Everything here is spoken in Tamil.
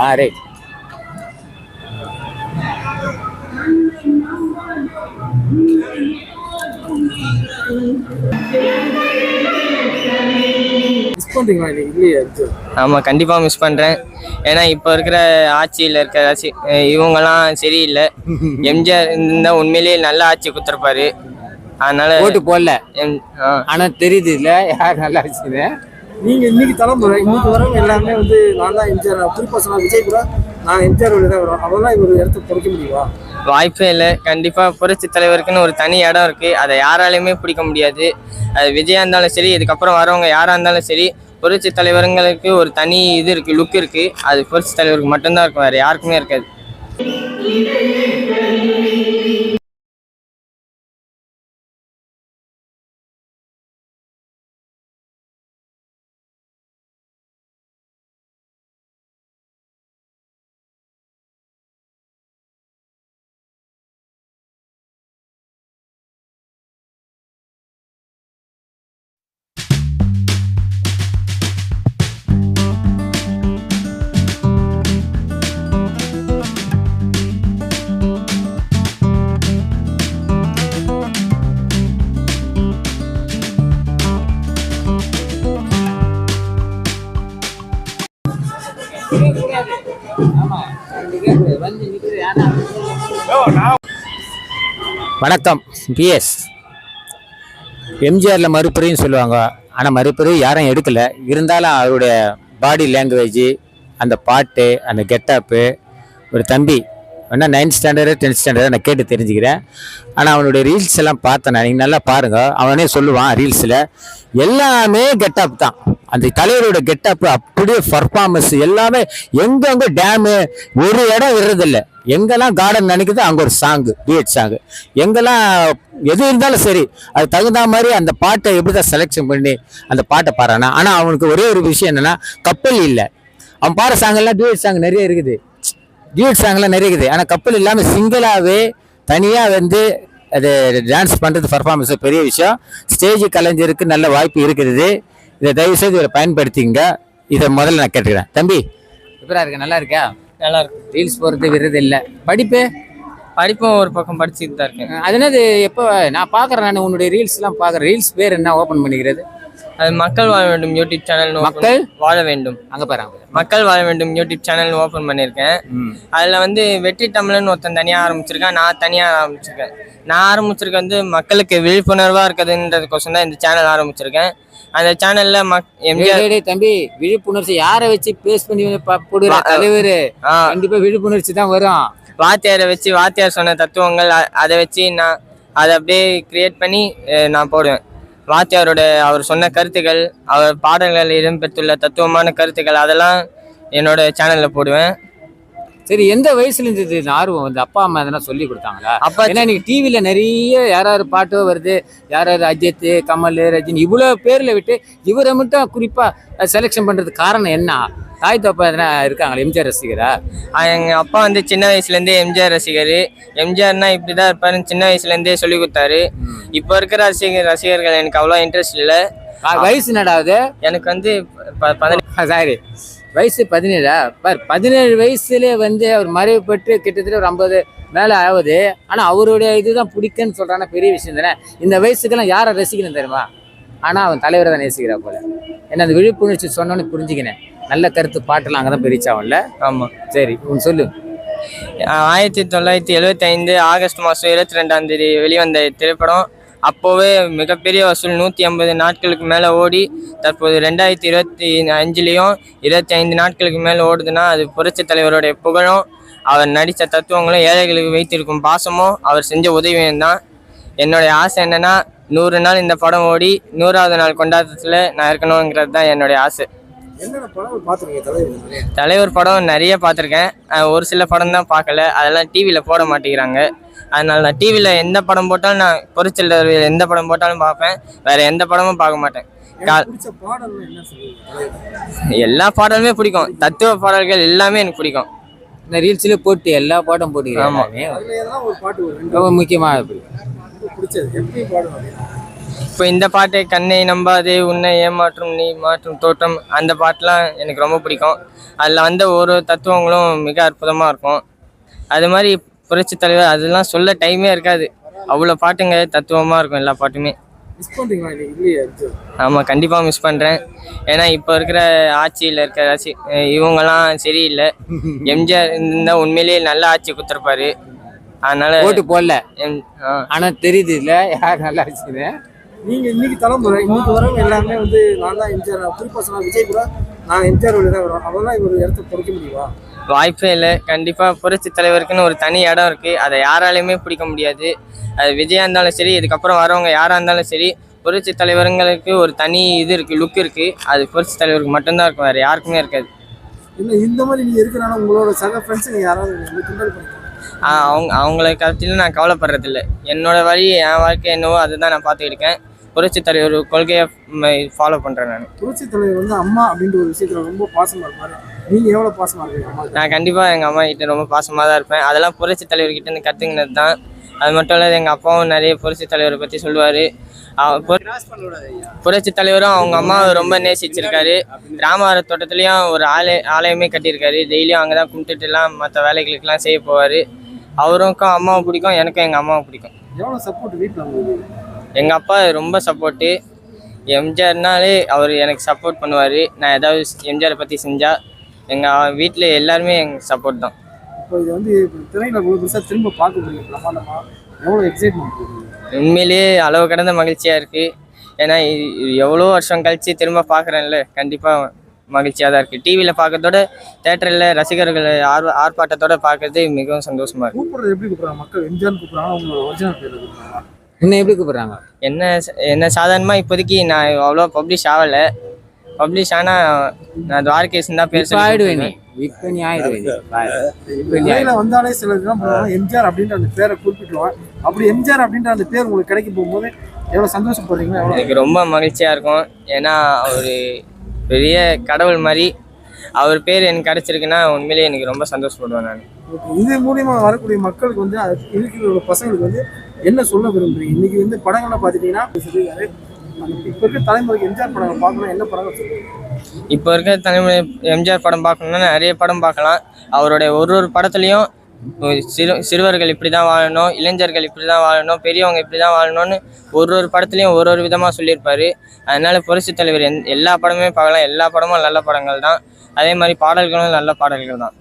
ஆ ரைட் மிஸ் பண்றீங்களா நீங்க இல்லையா? ஆமாம் கண்டிப்பாக மிஸ் பண்ணுறேன் ஏன்னா இப்போ இருக்கிற ஆட்சியில் இருக்கிற ஆட்சி இவங்கெல்லாம் சரியில்லை. எம்ஜிஆர் இருந்தால் உண்மையிலேயே நல்ல ஆட்சி கொடுத்துருப்பாரு. அதனால ஓட்டு போடல. எம் ஆ. ஆனா தெரியுது இல்ல யார் நல்லா வச்சுது நீங்க இன்னைக்கு தலைமுறை இன்னைக்கு வரவங்க எல்லாமே வந்து நான் தான் எம்ஜிஆர் குறிப்பா சொன்னா விஜய் கூட நான் எம்ஜிஆர் வழி தான் வரும். அவெல்லாம் இவர் இடத்த பிடிக்க முடியுமா? வாய்ப்பே இல்லை. கண்டிப்பாக புரட்சி தலைவருக்குன்னு ஒரு தனி இடம் இருக்குது அதை யாராலையுமே பிடிக்க முடியாது. அது விஜயா இருந்தாலும் சரி இதுக்கப்புறம் வரவங்க யாராக இருந்தாலும் சரி புரட்சி தலைவருங்களுக்கு ஒரு தனி இது இருக்குது லுக் இருக்குது அது புரட்சி தலைவருக்கு மட்டும்தான் இருக்கும் வேறு யாருக்குமே இருக்காது. வணக்கம் பிஎஸ் எம்ஜிஆரில் மறுபிறையும் சொல்லுவாங்க. ஆனால் மறுபிறவி யாரும் எடுக்கலை. இருந்தாலும் அவருடைய பாடி லாங்குவேஜ் அந்த பாட்டு அந்த கெட்டப்பு ஒரு தம்பி வேணால் நைன்த் ஸ்டாண்டர்டு டென்த் ஸ்டாண்டர்டு நான் கேட்டு தெரிஞ்சுக்கிறேன். ஆனால் அவனுடைய ரீல்ஸ் எல்லாம் பார்த்தேன் நான். நீங்கள் நல்லா பாருங்கள் அவனே சொல்லுவான் ரீல்ஸில் எல்லாமே கெட்டப் தான். அந்த தலைவரோட கெட்டப் அப்படியே பர்ஃபார்மன்ஸ் எல்லாமே எங்கெங்கே டேமு ஒரு இடம் விடுறதில்ல. எங்கெல்லாம் கார்டன் நினைக்குதோ அங்கே ஒரு சாங்கு டிஎட் சாங்கு எங்கெல்லாம் எது இருந்தாலும் சரி அது தகுந்த மாதிரி அந்த பாட்டை எப்படி தான் செலெக்ஷன் பண்ணி அந்த பாட்டை பாடுறானா. ஆனால் அவனுக்கு ஒரே ஒரு விஷயம் என்னென்னா கப்பல் இல்லை. அவன் பாடுற சாங்கெல்லாம் டியூட் சாங் நிறைய இருக்குது. டியூட் சாங்லாம் நிறைய இருக்குது ஆனால் கப்பல் இல்லாமல் சிங்கிளாகவே தனியாக வந்து அது டான்ஸ் பண்ணுறது பர்ஃபார்மன்ஸ் பெரிய விஷயம். ஸ்டேஜ் கலைஞருக்கு நல்ல வாய்ப்பு இருக்குது. இதை தயவு செய்து இதை பயன்படுத்திங்க. இதை முதல்ல நான் கேட்டுக்கிறேன். தம்பி எப்படா இருக்க? நல்லா இருக்கா நல்லா இருக்கும் ரீல்ஸ் போகிறது விருது இல்லை. படிப்பு? படிப்பும் ஒரு பக்கம் படிச்சுட்டு தான் இருக்கேன். அது என்னது? எப்போ? நான் பார்க்குறேன் நான் உன்னுடைய ரீல்ஸ்லாம் பார்க்குறேன். ரீல்ஸ் பேர் என்ன? ஓப்பன் பண்ணிக்கிறது. அது மக்கள் வாழ வேண்டும் யூடியூப் சேனல் மக்கள்? வாழ வேண்டும். அங்கே பாருங்க மக்கள் வாழ வேண்டும் யூடியூப் சேனல் ஓப்பன் பண்ணியிருக்கேன். அதில் வந்து வெற்றி தமிழன் ஒருத்தன் தனியாக ஆரம்பிச்சிருக்கேன். நான் தனியாக ஆரம்பிச்சிருக்கேன். நான் ஆரம்பிச்சிருக்க வந்து மக்களுக்கு விழிப்புணர்வாக இருக்குதுன்றதுக்கோசம் தான் இந்த சேனல் ஆரம்பிச்சிருக்கேன். அந்த சேனலில் எம்ஜிஆர் தம்பி விழிப்புணர்ச்சி யாரை வச்சு பேஸ் பண்ணி போடுற தலைவர்? கண்டிப்பா விழிப்புணர்ச்சி தான் வரும். வாத்தியாரை வச்சு வாத்தியார் சொன்ன தத்துவங்கள் அதை வச்சு நான் அதை அப்படியே கிரியேட் பண்ணி நான் போடுவேன். வாத்தியாரோட அவர் சொன்ன கருத்துக்கள் அவர் பாடல்களில் இடம்பெற்றுள்ள தத்துவமான கருத்துக்கள் அதெல்லாம் என்னோட சேனலில் போடுவேன். சரி எந்த வயசுல இருந்து இது ஆர்வம் வந்து? அப்பா அம்மா எதனா சொல்லி கொடுத்தாங்களா? அப்பா ஏன்னா இன்னைக்கு டிவில நிறைய யாராவது பாட்டோ வருது யாராவது அஜித் கமல் ரஜினி இவ்வளவு பேர்ல விட்டு இவரை மட்டும் குறிப்பா செலெக்ஷன் பண்றதுக்கு காரணம் என்ன? தாய் தப்பா எதனா இருக்காங்களா? எம்ஜிஆர் ரசிகரா? ஆஹ் எங்க அப்பா வந்து சின்ன வயசுலேருந்தே எம்ஜிஆர் ரசிகர். எம்ஜிஆர்னா இப்படி தான் இருப்பாருன்னு சின்ன வயசுலேருந்தே சொல்லி கொடுத்தாரு. இப்போ இருக்கிற ரசிகர் ரசிகர்கள் எனக்கு அவ்வளோ இன்ட்ரெஸ்ட் இல்லை. வயசு நடாவது எனக்கு வந்து ப- பதினெட்டு சாரி வயசு பதினேழா? பார் பதினேழு வயசுல வந்து அவர் மறைவு பெற்று கிட்டத்தட்ட ஒரு ஐம்பது மேலே ஆகுது. ஆனால் அவருடைய இதுதான் பிடிக்குன்னு சொல்றானா பெரிய விஷயம் தானே. இந்த வயசுக்கெல்லாம் யாரை ரசிக்கணும் தெரியுமா? ஆனால் அவன் தலைவரை தான் நேசிக்கிறா போல. என்ன அந்த விழிப்புணர்ச்சி சொன்னோன்னு புரிஞ்சுக்கினேன். நல்ல கருத்து பாட்டெல்லாம் அங்கே தான் பிரிச்சாவன்ல ஆமாம் சரி உன் சொல்லு. ஆயிரத்தி தொள்ளாயிரத்தி எழுபத்தி ஐந்து ஆகஸ்ட் மாதம் இருபத்தி ரெண்டாம் தேதி வெளிவந்த திரைப்படம் அப்போவே மிகப்பெரிய வசூல் நூற்றி ஐம்பது நாட்களுக்கு மேலே ஓடி தற்போது ரெண்டாயிரத்தி இருபத்தி அஞ்சுலேயும் இருபத்தி ஐந்து நாட்களுக்கு மேலே ஓடுதுன்னா அது புரட்சி தலைவருடைய புகழும் அவர் நடித்த தத்துவங்களும் ஏழைகளுக்கு வைத்திருக்கும் பாசமும் அவர் செஞ்ச உதவியும் தான். என்னுடைய ஆசை என்னன்னா நூறு நாள் இந்த படம் ஓடி நூறாவது நாள் கொண்டாட்டத்தில் நான் இருக்கணுங்கிறது தான் என்னுடைய ஆசை. தலைவர் தலைவர் படம் நிறைய பார்த்துருக்கேன். ஒரு சில படம் தான் பார்க்கல. அதெல்லாம் டிவியில் போட மாட்டேங்கிறாங்க. அதனால நான் டிவியில் எந்த படம் போட்டாலும் நான் பொறிச்சல் எந்த படம் போட்டாலும் பார்ப்பேன். வேற எந்த படமும் பார்க்க மாட்டேன். எல்லா பாடலுமே பிடிக்கும். தத்துவ பாடல்கள் எல்லாமே எனக்கு பிடிக்கும். இந்த ரீல்ஸ்லேயே போட்டு எல்லா பாட்டும் போட்டுக்கிறேன். ஆமா. எல்லாமே. அதுல எதனா ஒரு பாட்டு ஒரு ரெண்டு ரொம்ப முக்கியமாக பிடிச்சது. எப்படி பாடுவாங்க. இப்போ இந்த பாட்டு கண்ணை நம்பாதே உன்னை ஏமாற்றும் நீ மாற்றும் தோற்றம் அந்த பாட்டுலாம் எனக்கு ரொம்ப பிடிக்கும். அதில் வந்த ஒரு தத்துவங்களும் மிக அற்புதமாக இருக்கும். அது மாதிரி புரட்சி தலைவர் அதெல்லாம் சொல்ல டைமே இருக்காது. அவ்வளோ பாட்டுங்க தத்துவமாக இருக்கும் எல்லா பாட்டுமே? ஆமாம் கண்டிப்பாக மிஸ் பண்ணுறேன் ஏன்னா இப்போ இருக்கிற ஆட்சியில் இருக்கிற ஆட்சி இவங்கெல்லாம் சரியில்லை. எம்ஜிஆர் இருந்தால் உண்மையிலேயே நல்ல ஆட்சி கொடுத்துருப்பாரு. அதனால போட்டு போடல. எம் ஆ. ஆனா தெரியுது இல்ல யார் நல்லா வச்சுது நீங்க இன்னைக்கு தலைமுறை இன்னைக்கு வரவங்க எல்லாமே வந்து நான் தான் எம்ஜிஆர் குறிப்பா சொன்னா விஜய் கூட நான் எம்ஜிஆர் வழி தான் வரோம் அவெல்லாம் இவர் இடத்த பொறுக்க முடியுமா? வாய்ப்பே இல்லை. கண்டிப்பாக புரட்சி தலைவருக்குன்னு ஒரு தனி இடம் இருக்குது அதை யாராலையுமே பிடிக்க முடியாது. அது விஜயா இருந்தாலும் சரி இதுக்கப்புறம் வரவங்க யாராக இருந்தாலும் சரி புரட்சி தலைவருங்களுக்கு ஒரு தனி இது இருக்குது லுக் இருக்குது அது புரட்சி தலைவருக்கு மட்டும்தான் இருக்கும். வேறு யாருக்குமே இருக்காது. என்ன இந்த மாதிரி நீங்க இருக்கிறனால உங்களோட சக ஃப்ரெண்ட்ஸுங்க யாராவது கிண்டல் அவங்க அவங்கள கருத்திலும் நான் கவலைப்படுறதில்ல. என்னோட வழி என் வாழ்க்கை என்னவோ அதுதான் நான் பார்த்துக்கிட்டு இருக்கேன். புரட்சி தலைவர் கொள்கையை ஃபாலோ பண்ணுறேன் நான். புரட்சி தலைவர் வந்து அம்மா அப்படின்ற ஒரு விஷயத்துல ரொம்ப பாசமா இருப்பாரு. நீங்க எவ்வளவு பாசமா இருக்கீங்க நான் கண்டிப்பாக எங்கள் அம்மா கிட்ட ரொம்ப பாசமாக தான் இருப்பேன். அதெல்லாம் புரட்சி தலைவர்கிட்ட இருந்து கற்றுக்கினது தான். அது மட்டும் இல்லாத எங்கள் அப்பாவும் நிறைய புரட்சி தலைவரை பற்றி சொல்லுவார். புரட்சி தலைவரும் அவங்க அம்மாவை ரொம்ப நேசிச்சிருக்காரு. ராமவர தோட்டத்துலேயும் ஒரு ஆலய ஆலயமே கட்டியிருக்காரு. டெய்லியும் அங்கே தான் கும்பிட்டுட்டுலாம் மற்ற வேலைகளுக்கெல்லாம் செய்ய போவார். அவருக்கும் அம்மாவை பிடிக்கும் எனக்கும் எங்கள் அம்மாவை பிடிக்கும். எவ்வளவு சப்போர்ட் வீட்டுல எங்கள் அப்பா ரொம்ப சப்போர்ட்டு எம்ஜிஆர்னாலே அவர் எனக்கு சப்போர்ட் பண்ணுவார். நான் ஏதாவது எம்ஜிஆரை பற்றி செஞ்சால் எங்கள் வீட்டில் எல்லாருமே எங்கள் சப்போர்ட் தான். இப்போ இது வந்து திரையில பெருசா திரும்ப பார்க்க முடியும் பிரமாண்டமா எவ்வளவு எக்ஸைட்மெண்ட் உண்மையிலேயே அளவு கடந்த மகிழ்ச்சியாக இருக்குது ஏன்னா எவ்வளோ வருஷம் கழித்து திரும்ப பார்க்குறேன்ல. கண்டிப்பாக மகிழ்ச்சியாக தான் இருக்குது டிவியில் பார்க்கறதோட தேட்டரில் ரசிகர்கள் ஆர்வ ஆர்ப்பாட்டத்தோட பார்க்கறது மிகவும் சந்தோஷமாக இருக்குது கூப்பிடுறது எப்படி கூப்பிடுறாங்க? மக்கள் எம்ஜிஆர் கூப்பிடுறாங்க உங்களோட ஒரிஜினல் பேர் இன்னும் எப்படி கூப்பிடுறாங்க? என்ன என்ன சாதாரணமாக இப்போதைக்கு நான் அவ்வளோ பப்ளிஷ் ஆகலை. பப்ளிஷ் ஆனால் நான் துவாரகேசன் தான் பேர் இப்ப ஆயிடுவேன். நீ இப்ப நீ ஆயிடுவேன் வந்தாலே சில என்ன பண்ணுவாங்க எம்ஜிஆர் அப்படின்ற அந்த பேரை குறிப்பிட்டுருவாங்க. அப்படி எம்ஜிஆர் அப்படின்ற அந்த பேர் உங்களுக்கு கிடைக்க போகும்போது எவ்வளவு சந்தோஷப்படுறீங்களா எனக்கு ரொம்ப மகிழ்ச்சியாக இருக்கும். ஏன்னா அவர் பெரிய கடவுள் மாதிரி அவர் பேர் எனக்கு கிடச்சிருக்குன்னா உண்மையிலேயே எனக்கு ரொம்ப சந்தோஷப்படுவேன் நான். இது மூலியமா வரக்கூடிய மக்களுக்கு வந்து இருக்கிற பசங்களுக்கு வந்து என்ன சொல்ல விரும்புறீங்க? இன்னைக்கு வந்து படங்களை பார்த்துட்டீங்கன்னா இப்ப இருக்க தலைமுறைக்கு எம்ஜிஆர் படங்கள் பார்க்கணும் என்ன இப்போ இருக்க தலைமுறை எம்ஜிஆர் படம் பார்க்கணுன்னா நிறைய படம் பார்க்கலாம். அவருடைய ஒரு ஒரு படத்துலையும் சிறு சிறுவர்கள் இப்படி தான் வாழணும் இளைஞர்கள் இப்படி தான் வாழணும் பெரியவங்க இப்படி தான் வாழணும்னு ஒரு ஒரு படத்துலையும் ஒரு ஒரு விதமாக சொல்லியிருப்பாரு. அதனால புரட்சி தலைவர் எந் எல்லா படமே பார்க்கலாம். எல்லா படமும் நல்ல படங்கள் தான் அதே மாதிரி பாடல்களும் நல்ல பாடல்கள் தான்